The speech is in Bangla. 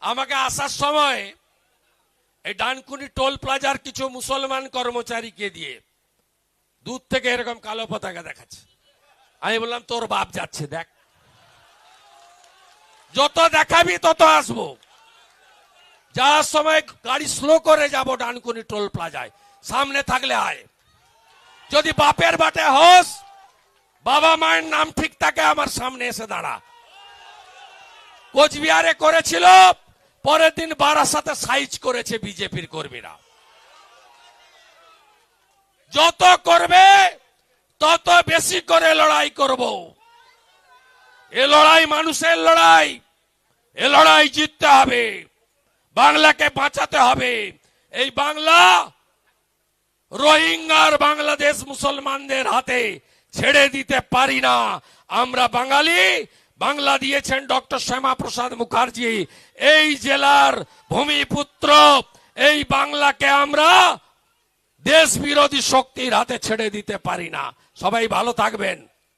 আমাকে আসার সময় এই ডানকুনি টোল প্লাজার কিছু মুসলমান কর্মচারীকে দিয়ে দূর থেকে এরকম কালো পতাকা দেখাচ্ছে। আমি বললাম, তোর বাপ যাচ্ছে, দেখ। যত দেখাবি তত আসব। যাওয়ার সময় গাড়ি স্লো করে যাব ডানকুনি টোল প্লাজায়। সামনে থাকলে আয়। যদি বাপের বাটে হোস, বাবা মায়ের নাম ঠিক থাকে, আমার সামনে এসে দাঁড়া। কোচবিহারে করেছিল পরের দিন বারাসাতে সাইজ করেছে বিজেপির কর্মীরা। যত করবে, তত বেশি করে লড়াই করব। এ লড়াই মানুষের লড়াই, এ লড়াই জিততে হবে। বাংলাকে বাঁচাতে হবে। এই বাংলা রোহিঙ্গার বাংলাদেশ মুসলমানদের হাতে ছেড়ে দিতে পারি না। আমরা বাঙালি বাংলা দিয়েছেন ডক্টর শ্যামা প্রসাদ মুখার্জি। এই জেলার ভূমিপুত্র, এই বাংলাকে আমরা দেশ বিরোধী শক্তির হাতে ছেড়ে দিতে পারি না। সবাই ভালো থাকবেন।